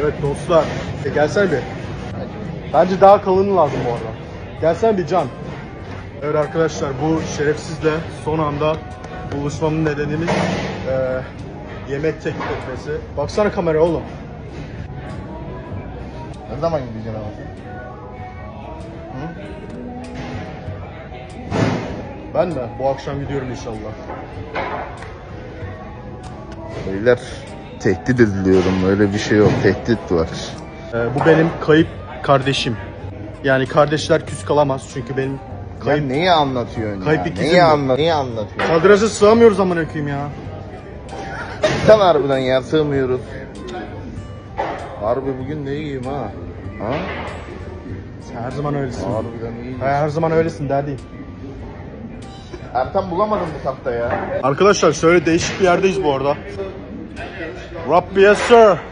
Evet dostlar. E, gelsene bir. Bence daha kalını lazım bu arada. Gelsene bir Can. Evet arkadaşlar bu şerefsizle son anda buluşmamın nedenimiz e, yemek teklif etmesi. Baksana kamera oğlum. Ne zaman gideceksin ama? Hı? Ben de bu akşam gidiyorum inşallah. Beyler tehdit ediliyorum. Öyle bir şey yok. Tehdit var. E, bu benim kayıp kardeşim. Yani kardeşler küs kalamaz çünkü benim Ya kayıp neyi anlatıyorsun Kayıp ya? ikizim Neyi, bu. anla neyi anlatıyorsun? kadraja sığamıyoruz amına koyayım ya. Sen harbiden ya sığmıyoruz. Harbi bugün ne iyiyim ha? Ha? Sen her zaman öylesin. Harbiden iyiyim. Ha, her zaman öylesin derdi. Ertan bulamadım bu hafta ya. Arkadaşlar şöyle değişik bir yerdeyiz bu arada. Rabbi yes sir.